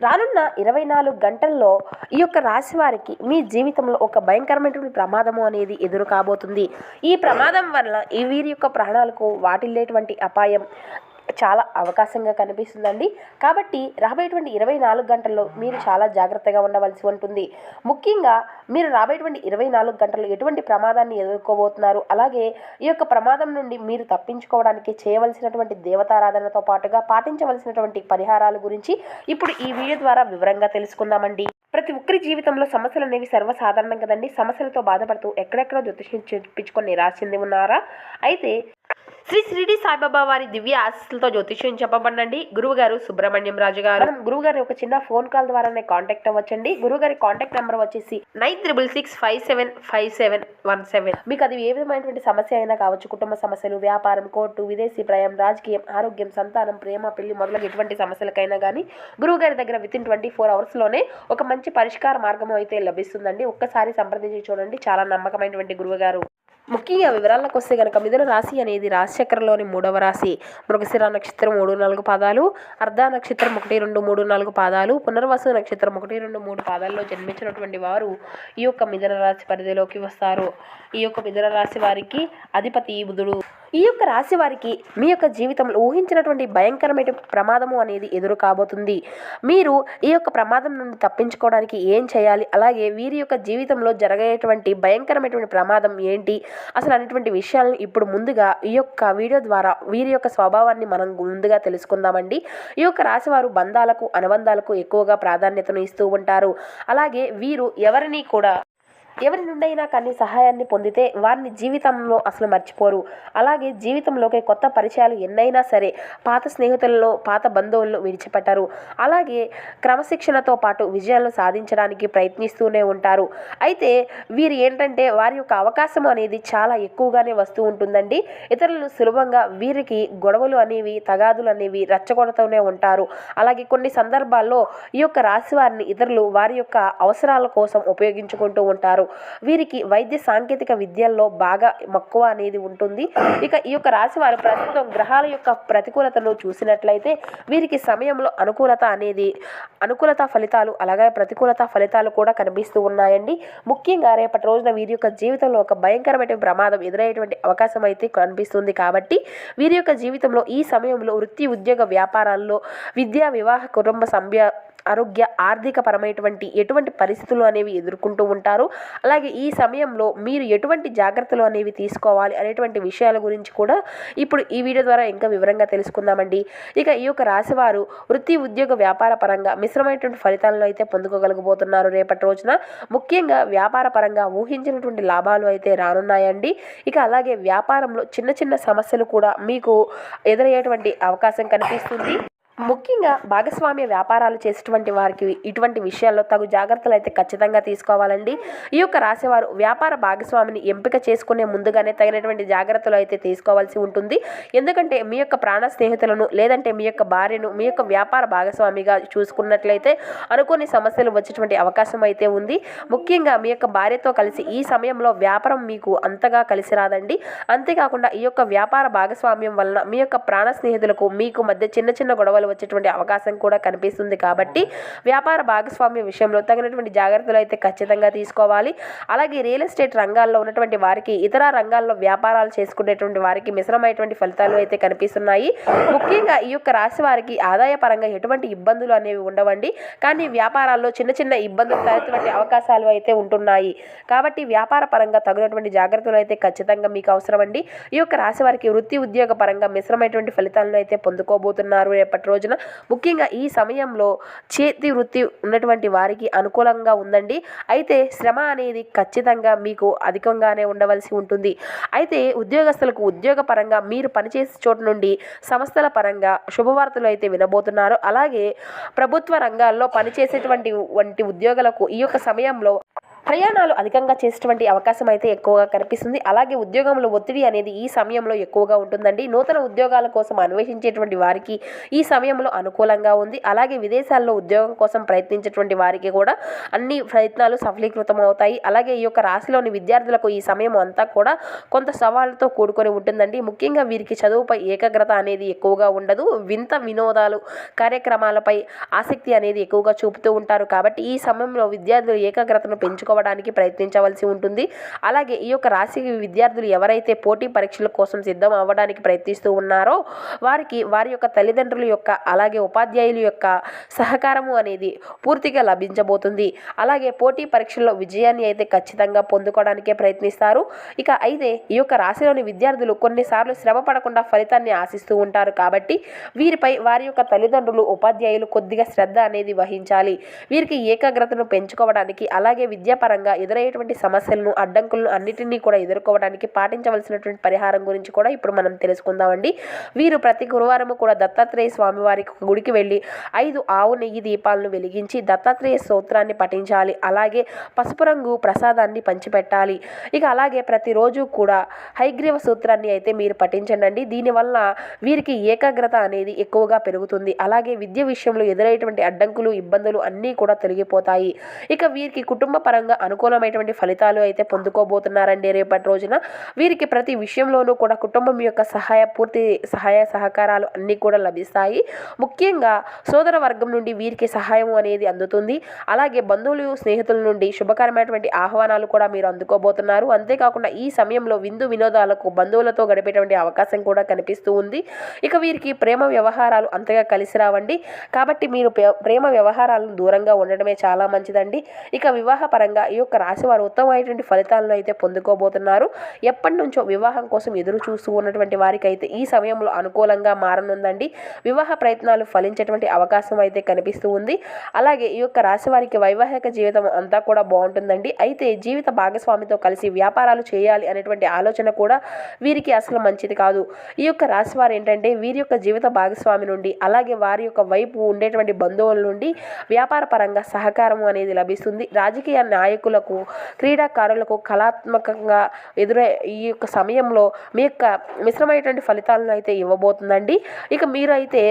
రానున్న ఇరవై నాలుగు గంటల్లో ఈ యొక్క రాశి వారికి మీ జీవితంలో ఒక భయంకరమైనటువంటి ప్రమాదము అనేది ఎదురు కాబోతుంది ఈ ప్రమాదం వల్ల ఈ వీరి యొక్క ప్రాణాలకు వాటిల్లేటువంటి అపాయం చాలా అవకాశంగా కనిపిస్తుందండి. కాబట్టి రాబోయేటువంటి ఇరవై నాలుగు గంటల్లో మీరు చాలా జాగ్రత్తగా ఉండవలసి ఉంటుంది. ముఖ్యంగా మీరు రాబోయేటువంటి ఇరవై నాలుగు గంటల్లో ఎటువంటి ప్రమాదాన్ని ఎదుర్కోబోతున్నారు? అలాగే ఈ యొక్క ప్రమాదం నుండి మీరు తప్పించుకోవడానికి చేయవలసినటువంటి దేవతారాధనతో పాటుగా పాటించవలసినటువంటి పరిహారాల గురించి ఇప్పుడు ఈ వీడియో ద్వారా వివరంగా తెలుసుకుందామండి. ప్రతి ఒక్కరి జీవితంలో సమస్యలు అనేవి సర్వసాధారణం కదండి. సమస్యలతో బాధపడుతూ ఎక్కడెక్కడో జ్యోతిష్యం చెప్పించుకొని రాసింది ఉన్నారా? అయితే శ్రీ షిరిడి సాయిబాబా వారి దివ్య ఆశీస్సులతో జ్యోతిష్యం చెప్పబడండి గురువు గారు సుబ్రహ్మణ్యం రాజు గారు. మనం గురువు గారి ఒక చిన్న ఫోన్ కాల్ ద్వారానే కాంటాక్ట్ అవ్వచ్చండి. గురువు గారి కాంటాక్ట్ నెంబర్ వచ్చేసి nine triple six five seven five seven one seven. మీకు అది ఏ విధమైనటువంటి సమస్య అయినా కావచ్చు కుటుంబ సమస్యలు వ్యాపారం కోర్టు విదేశీ ప్రయాణం రాజకీయం ఆరోగ్యం సంతానం ప్రేమ పెళ్ళి మొదలగు ఎటువంటి సమస్యలకైనా కానీ గురువు గారి దగ్గర విత్ ఇన్ ట్వంటీ ఫోర్ అవర్స్లోనే ఒక మంచి పరిష్కార మార్గం అయితే లభిస్తుందండి. ఒక్కసారి సంప్రదించి చూడండి. చాలా నమ్మకమైనటువంటి గురువు గారు ముఖ్యంగా వివరాలకు వస్తే కనుక మిథున రాశి అనేది రాశిచక్రంలోని మూడవ రాశి. మృగశిర నక్షత్రం మూడు నాలుగు పాదాలు అర్ధ నక్షత్రం ఒకటి రెండు మూడు నాలుగు పాదాలు పునర్వసు నక్షత్రం ఒకటి రెండు మూడు పాదాల్లో జన్మించినటువంటి వారు ఈ యొక్క మిథున రాశి పరిధిలోకి వస్తారు. ఈ యొక్క మిథున రాశి వారికి అధిపతి బుధుడు. ఈ యొక్క రాశి వారికి మీ యొక్క జీవితంలో ఊహించినటువంటి భయంకరమైన ప్రమాదము అనేది ఎదురు కాబోతుంది. మీరు ఈ యొక్క ప్రమాదం నుండి తప్పించుకోవడానికి ఏం చేయాలి? అలాగే వీరి యొక్క జీవితంలో జరగేటువంటి భయంకరమైనటువంటి ప్రమాదం ఏంటి? అసలు అనేటువంటి విషయాలను ఇప్పుడు ముందుగా ఈ యొక్క వీడియో ద్వారా వీరి యొక్క స్వభావాన్ని మనం ముందుగా తెలుసుకుందామండి. ఈ యొక్క రాశి వారు బంధాలకు అనుబంధాలకు ఎక్కువగా ప్రాధాన్యతను ఇస్తూ ఉంటారు. అలాగే వీరు ఎవరిని కూడా ఎవరి నుండైనా కానీ సహాయాన్ని పొందితే వారిని జీవితంలో అసలు మర్చిపోరు. అలాగే జీవితంలోకి కొత్త పరిచయాలు ఎన్నైనా సరే పాత స్నేహితులలో పాత బంధువులను విడిచిపెట్టరు. అలాగే క్రమశిక్షణతో పాటు విజయాలను సాధించడానికి ప్రయత్నిస్తూనే ఉంటారు. అయితే వీరు ఏంటంటే వారి యొక్క అవకాశం అనేది చాలా ఎక్కువగానే వస్తూ ఉంటుందండి. ఇతరులను సులభంగా వీరికి గొడవలు అనేవి తగాదులు అనేవి రచ్చగొడతూనే ఉంటారు. అలాగే కొన్ని సందర్భాల్లో ఈ యొక్క రాశి వారిని ఇతరులు వారి యొక్క అవసరాల కోసం ఉపయోగించుకుంటూ ఉంటారు. వీరికి వైద్య సాంకేతిక విద్యల్లో బాగా మక్కువ అనేది ఉంటుంది. ఇక ఈ యొక్క రాశి వారు ప్రస్తుతం గ్రహాల యొక్క ప్రతికూలతను చూసినట్లయితే వీరికి సమయంలో అనుకూలత అనేది అనుకూలత ఫలితాలు అలాగే ప్రతికూలత ఫలితాలు కూడా కనిపిస్తూ ఉన్నాయండి. ముఖ్యంగా రేపటి రోజున వీరి యొక్క జీవితంలో ఒక భయంకరమైన ప్రమాదం ఎదురయ్యేటువంటి అవకాశం అయితే కనిపిస్తుంది కాబట్టి వీరి యొక్క జీవితంలో ఈ సమయంలో వృత్తి ఉద్యోగ వ్యాపారాల్లో విద్యా వివాహ కుటుంబ సంభ్య ఆరోగ్య ఆర్థిక పరమైనటువంటి ఎటువంటి పరిస్థితులు అనేవి ఎదుర్కొంటూ ఉంటారు. అలాగే ఈ సమయంలో మీరు ఎటువంటి జాగ్రత్తలు అనేవి తీసుకోవాలి అనేటువంటి విషయాల గురించి కూడా ఇప్పుడు ఈ వీడియో ద్వారా ఇంకా వివరంగా తెలుసుకుందామండి. ఇక ఈ యొక్క రాశివారు వృత్తి ఉద్యోగ వ్యాపార పరంగా మిశ్రమైనటువంటి ఫలితాలను అయితే పొందుకోగలగబోతున్నారు రేపటి రోజున. ముఖ్యంగా వ్యాపార పరంగా ఊహించినటువంటి లాభాలు అయితే రానున్నాయండి. ఇక అలాగే వ్యాపారంలో చిన్న చిన్న సమస్యలు కూడా మీకు ఎదురయ్యేటువంటి అవకాశం కనిపిస్తుంది. ముఖ్యంగా భాగస్వామ్య వ్యాపారాలు చేసేటువంటి వారికి ఇటువంటి విషయాల్లో తగు జాగ్రత్తలు అయితే ఖచ్చితంగా తీసుకోవాలండి. ఈ యొక్క రాసేవారు వ్యాపార భాగస్వామిని ఎంపిక చేసుకునే ముందుగానే తగినటువంటి జాగ్రత్తలు అయితే తీసుకోవాల్సి ఉంటుంది. ఎందుకంటే మీ యొక్క ప్రాణ స్నేహితులను లేదంటే మీ యొక్క భార్యను మీ యొక్క వ్యాపార భాగస్వామిగా చూసుకున్నట్లయితే అనుకోని సమస్యలు వచ్చేటువంటి అవకాశం అయితే ఉంది. ముఖ్యంగా మీ యొక్క భార్యతో కలిసి ఈ సమయంలో వ్యాపారం మీకు అంతగా కలిసి రాదండి. అంతేకాకుండా ఈ యొక్క వ్యాపార భాగస్వామ్యం వలన మీ యొక్క ప్రాణ స్నేహితులకు మీకు మధ్య చిన్న చిన్న గొడవలు వచ్చేటువంటి అవకాశం కూడా కనిపిస్తుంది కాబట్టి వ్యాపార భాగస్వామ్య విషయంలో తగినటువంటి జాగ్రత్తలు అయితే ఖచ్చితంగా తీసుకోవాలి. అలాగే రియల్ ఎస్టేట్ రంగాల్లో ఉన్నటువంటి వారికి ఇతర రంగాల్లో వ్యాపారాలు చేసుకునేటువంటి వారికి మిశ్రమైనటువంటి ఫలితాలు అయితే కనిపిస్తున్నాయి. ముఖ్యంగా ఈ యొక్క రాశి వారికి ఆదాయ పరంగా ఎటువంటి ఇబ్బందులు అనేవి ఉండవండి. కానీ వ్యాపారాల్లో చిన్న చిన్న ఇబ్బందులు తలెత్తుటువంటి అవకాశాలు అయితే ఉంటున్నాయి. కాబట్టి వ్యాపార పరంగా తగినటువంటి జాగ్రత్తలు అయితే ఖచ్చితంగా మీకు అవసరం అండి ఈ యొక్క రాశి వారికి వృత్తి ఉద్యోగ పరంగా మిశ్రమైనటువంటి ఫలితాలను అయితే పొందుకోబోతున్నారు రేపటి రోజున ముఖ్యంగా ఈ సమయంలో చేతి వృత్తి ఉన్నటువంటి వారికి అనుకూలంగా ఉందండి. అయితే శ్రమ అనేది ఖచ్చితంగా మీకు అధికంగానే ఉండవలసి ఉంటుంది. అయితే ఉద్యోగస్తులకు ఉద్యోగ పరంగా మీరు పనిచేసే చోటు నుండి సంస్థల పరంగా శుభవార్తలు అయితే వినబోతున్నారు. అలాగే ప్రభుత్వ రంగాల్లో పనిచేసేటువంటి వంటి ఉద్యోగులకు ఈ యొక్క సమయంలో ప్రయాణాలు అధికంగా చేసేటువంటి అవకాశం అయితే ఎక్కువగా కనిపిస్తుంది. అలాగే ఉద్యోగంలో ఒత్తిడి అనేది ఈ సమయంలో ఎక్కువగా ఉంటుందండి. నూతన ఉద్యోగాల కోసం అన్వేషించేటువంటి వారికి ఈ సమయంలో అనుకూలంగా ఉంది. అలాగే విదేశాల్లో ఉద్యోగం కోసం ప్రయత్నించేటువంటి వారికి కూడా అన్ని ప్రయత్నాలు సఫలీకృతం అవుతాయి. అలాగే ఈ యొక్క రాశిలోని విద్యార్థులకు ఈ సమయం అంతా కూడా కొంత సవాళ్ళతో కూడుకొని ఉంటుందండి. ముఖ్యంగా వీరికి చదువుపై ఏకాగ్రత అనేది ఎక్కువగా ఉండదు. వింత వినోదాలు కార్యక్రమాలపై ఆసక్తి అనేది ఎక్కువగా చూపుతూ ఉంటారు. కాబట్టి ఈ సమయంలో విద్యార్థులు ఏకాగ్రతను తెలుసుకోవడానికి ప్రయత్నించవలసి ఉంటుంది. అలాగే ఈ యొక్క రాశి విద్యార్థులు ఎవరైతే పోటీ పరీక్షల కోసం సిద్ధం అవ్వడానికి ప్రయత్నిస్తూ ఉన్నారో వారికి వారి యొక్క తల్లిదండ్రుల యొక్క అలాగే ఉపాధ్యాయుల యొక్క సహకారము అనేది పూర్తిగా లభించబోతుంది. అలాగే పోటీ పరీక్షల్లో విజయాన్ని అయితే ఖచ్చితంగా పొందుకోవడానికే ప్రయత్నిస్తారు. ఇక అయితే ఈ యొక్క రాశిలోని విద్యార్థులు కొన్నిసార్లు శ్రమ పడకుండా ఫలితాన్ని ఆశిస్తూ ఉంటారు కాబట్టి వీరిపై వారి యొక్క తల్లిదండ్రులు ఉపాధ్యాయులు కొద్దిగా శ్రద్ధ అనేది వహించాలి. వీరికి ఏకాగ్రతను పెంచుకోవడానికి అలాగే విద్యాపరంగా ఎదురయ్యేటువంటి సమస్యలను అడ్డంకులను అన్నిటినీ కూడా ఎదుర్కోవడానికి పాటించవలసినటువంటి పరిహారం గురించి కూడా ఇప్పుడు మనం తెలుసుకుందామండి. వీరు ప్రతి గురువారం కూడా దత్తాత్రేయ స్వామివారికి గుడికి వెళ్ళి ఐదు ఆవు నెయ్యి దీపాలను వెలిగించి దత్తాత్రేయ స్తోత్రాన్ని పఠించాలి. అలాగే పసుపు రంగు ప్రసాదాన్ని పంచిపెట్టాలి. ఇక అలాగే ప్రతిరోజు కూడా హైగ్రీవ సూత్రాన్ని అయితే మీరు పఠించండి దీనివల్ల వీరికి ఏకాగ్రత అనేది ఎక్కువగా పెరుగుతుంది. అలాగే విద్య విషయంలో ఎదురయ్యేటువంటి అడ్డంకులు ఇబ్బందులు అన్నీ కూడా తొలగిపోతాయి. ఇక వీరికి కుటుంబ పరంగా అనుకూలమైనటువంటి ఫలితాలు అయితే పొందుకోబోతున్నారండి రేపటి రోజున. వీరికి ప్రతి విషయంలోనూ కూడా కుటుంబం యొక్క సహాయ పూర్తి సహాయ సహకారాలు అన్నీ కూడా లభిస్తాయి. ముఖ్యంగా సోదర వర్గం నుండి వీరికి సహాయం అనేది అందుతుంది. అలాగే బంధువులు స్నేహితుల నుండి శుభకరమైనటువంటి ఆహ్వానాలు కూడా మీరు అందుకోబోతున్నారు. అంతేకాకుండా ఈ సమయంలో విందు వినోదాలకు బంధువులతో గడిపేటువంటి అవకాశం కూడా కనిపిస్తూ ఉంది. ఇక వీరికి ప్రేమ వ్యవహారాలు అంతగా కలిసి రావండి. కాబట్టి మీరు ప్రే- ప్రేమ వ్యవహారాలను దూరంగా ఉండడమే చాలా మంచిదండి. ఇక వివాహ పరంగా ఈ యొక్క రాశి వారు ఉత్తమమైనటువంటి ఫలితాలను అయితే పొందుకోబోతున్నారు. ఎప్పటి నుంచో వివాహం కోసం ఎదురు చూస్తూ ఉన్నటువంటి వారికి అయితే ఈ సమయంలో అనుకూలంగా మారనుందండి. వివాహ ప్రయత్నాలు ఫలించేటువంటి అవకాశం అయితే కనిపిస్తూ ఉంది. అలాగే ఈ యొక్క రాశి వారికి వైవాహిక జీవితం అంతా కూడా బాగుంటుందండి. అయితే జీవిత భాగస్వామితో కలిసి వ్యాపారాలు చేయాలి అనేటువంటి ఆలోచన కూడా వీరికి అసలు మంచిది కాదు. ఈ యొక్క రాశి వారు ఏంటంటే వీరి యొక్క జీవిత భాగస్వామి నుండి అలాగే వారి యొక్క వైపు ఉండేటువంటి బంధువుల నుండి వ్యాపార పరంగా సహకారం అనేది లభిస్తుంది. రాజకీయ నాయకులకు క్రీడాకారులకు కళాత్మకంగా ఎదురై ఈ యొక్క సమయంలో మీ యొక్క మిశ్రమైనటువంటి ఫలితాలను అయితే ఇవ్వబోతుందండి. ఇక మీరు అయితే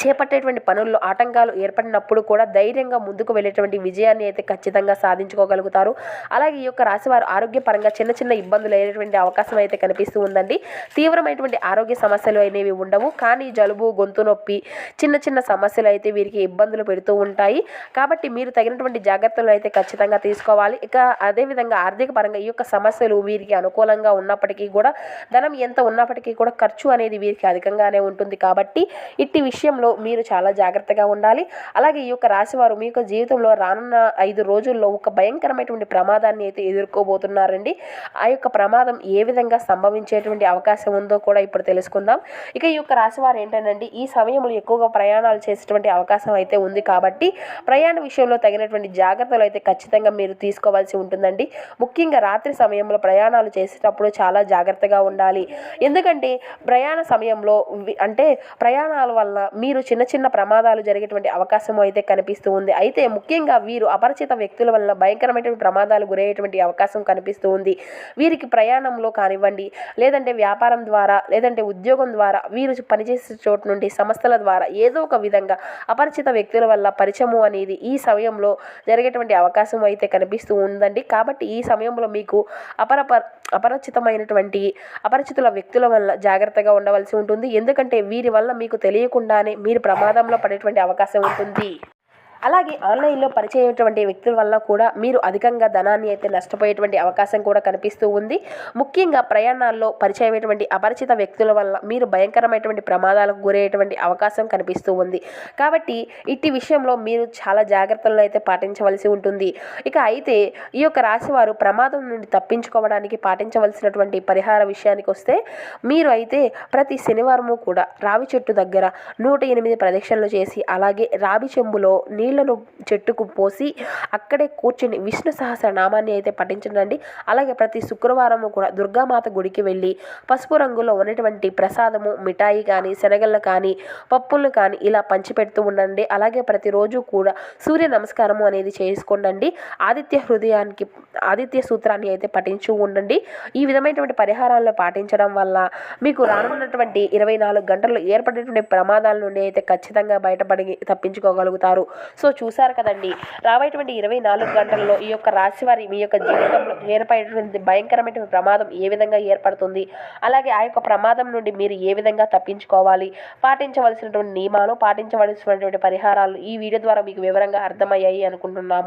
చేపట్టేటువంటి పనుల్లో ఆటంకాలు ఏర్పడినప్పుడు కూడా ధైర్యంగా ముందుకు వెళ్ళేటువంటి విజయాన్ని అయితే ఖచ్చితంగా సాధించుకోగలుగుతారు. అలాగే ఈ యొక్క రాశివారు ఆరోగ్యపరంగా చిన్న చిన్న ఇబ్బందులు అయ్యేటువంటి అవకాశం అయితే కనిపిస్తూ ఉందండి. తీవ్రమైనటువంటి ఆరోగ్య సమస్యలు అనేవి ఉండవు. కానీ జలుబు గొంతు నొప్పి చిన్న చిన్న సమస్యలు అయితే వీరికి ఇబ్బందులు పెడుతూ ఉంటాయి. కాబట్టి మీరు తగినటువంటి జాగ్రత్తలు అయితే ఖచ్చితంగా తీసుకోవాలి. ఇక అదేవిధంగా ఆర్థిక పరంగా ఈ యొక్క సమస్యలు వీరికి అనుకూలంగా ఉన్నప్పటికీ కూడా ధనం ఎంత ఉన్నప్పటికీ కూడా ఖర్చు అనేది వీరికి అధికంగానే ఉంటుంది. కాబట్టి ఇట్టి విషయం విషయంలో మీరు చాలా జాగ్రత్తగా ఉండాలి. అలాగే ఈ యొక్క రాశివారు మీ యొక్క జీవితంలో రానున్న ఐదు రోజుల్లో ఒక భయంకరమైనటువంటి ప్రమాదాన్ని అయితే ఎదుర్కోబోతున్నారండి. ఆ యొక్క ప్రమాదం ఏ విధంగా సంభవించేటువంటి అవకాశం ఉందో కూడా ఇప్పుడు తెలుసుకుందాం. ఇక ఈ యొక్క రాశివారు ఏంటంటే ఈ సమయంలో ఎక్కువగా ప్రయాణాలు చేసేటువంటి అవకాశం అయితే ఉంది కాబట్టి ప్రయాణ విషయంలో తగినటువంటి జాగ్రత్తలు అయితే ఖచ్చితంగా మీరు తీసుకోవాల్సి ఉంటుందండి. ముఖ్యంగా రాత్రి సమయంలో ప్రయాణాలు చేసేటప్పుడు చాలా జాగ్రత్తగా ఉండాలి. ఎందుకంటే ప్రయాణ సమయంలో అంటే ప్రయాణాల వల్ల మీరు చిన్న చిన్న ప్రమాదాలు జరిగేటువంటి అవకాశం అయితే కనిపిస్తూ ఉంది. అయితే ముఖ్యంగా వీరు అపరిచిత వ్యక్తుల వల్ల భయంకరమైనటువంటి ప్రమాదాలు గురయ్యేటువంటి అవకాశం కనిపిస్తూ ఉంది. వీరికి ప్రయాణంలో కానివ్వండి లేదంటే వ్యాపారం ద్వారా లేదంటే ఉద్యోగం ద్వారా వీరు పనిచేసే చోటు నుండి సంస్థల ద్వారా ఏదో ఒక విధంగా అపరిచిత వ్యక్తుల వల్ల పరిచయము అనేది ఈ సమయంలో జరిగేటువంటి అవకాశం అయితే కనిపిస్తూ ఉందండి. కాబట్టి ఈ సమయంలో మీకు అపరప అపరిచితమైనటువంటి అపరిచితుల వ్యక్తుల వల్ల జాగ్రత్తగా ఉండవలసి ఉంటుంది. ఎందుకంటే వీరి వల్ల మీకు తెలియకుండానే మీరు ప్రమాదంలో పడేటువంటి అవకాశం ఉంటుంది. అలాగే ఆన్లైన్లో పరిచయమైనటువంటి వ్యక్తుల వల్ల కూడా మీరు అధికంగా ధనాన్ని అయితే నష్టపోయేటువంటి అవకాశం కూడా కనిపిస్తూ ఉంది. ముఖ్యంగా ప్రయాణాల్లో పరిచయమైనటువంటి అపరిచిత వ్యక్తుల వల్ల మీరు భయంకరమైనటువంటి ప్రమాదాలకు గురయ్యేటువంటి అవకాశం కనిపిస్తూ ఉంది. కాబట్టి ఇట్టి విషయంలో మీరు చాలా జాగ్రత్తలను అయితే పాటించవలసి ఉంటుంది. ఇక అయితే ఈ యొక్క రాశి వారు ప్రమాదం నుండి తప్పించుకోవడానికి పాటించవలసినటువంటి పరిహార విషయానికి వస్తే మీరు అయితే ప్రతి శనివారము కూడా రావి చెట్టు దగ్గర నూట ఎనిమిది ప్రదక్షిణలు చేసి అలాగే రావి చెంబులో నీ నీళ్ళను చెట్టుకు పోసి అక్కడే కూర్చుని విష్ణు సహస్రనామాన్ని అయితే పఠించండి అలాగే ప్రతి శుక్రవారము కూడా దుర్గామాత గుడికి వెళ్ళి పసుపు రంగులో ఉన్నటువంటి ప్రసాదము మిఠాయి కానీ శనగలను కానీ పప్పులు కానీ ఇలా పంచిపెడుతూ ఉండండి. అలాగే ప్రతిరోజు కూడా సూర్య నమస్కారము అనేది చేసుకోండి ఆదిత్య హృదయానికి ఆదిత్య సూత్రాన్ని అయితే పఠించు ఉండండి. ఈ విధమైనటువంటి పరిహారాలను పాటించడం వల్ల మీకు రానున్నటువంటి ఇరవై నాలుగు గంటల్లో ఏర్పడేటువంటి ప్రమాదాల నుండి అయితే ఖచ్చితంగా బయటపడి తప్పించుకోగలుగుతారు. సో చూసారు కదండి. రాబోయేటువంటి ఇరవై నాలుగు గంటల్లో ఈ యొక్క రాశి వారి మీ యొక్క జీవితంలో ఏర్పడేటువంటి భయంకరమైనటువంటి ప్రమాదం ఏ విధంగా ఏర్పడుతుంది? అలాగే ఆ యొక్క ప్రమాదం నుండి మీరు ఏ విధంగా తప్పించుకోవాలి? పాటించవలసినటువంటి నియమాలు పాటించవలసినటువంటి పరిహారాలు ఈ వీడియో ద్వారా మీకు వివరంగా అర్థమయ్యాయి అనుకుంటున్నాము.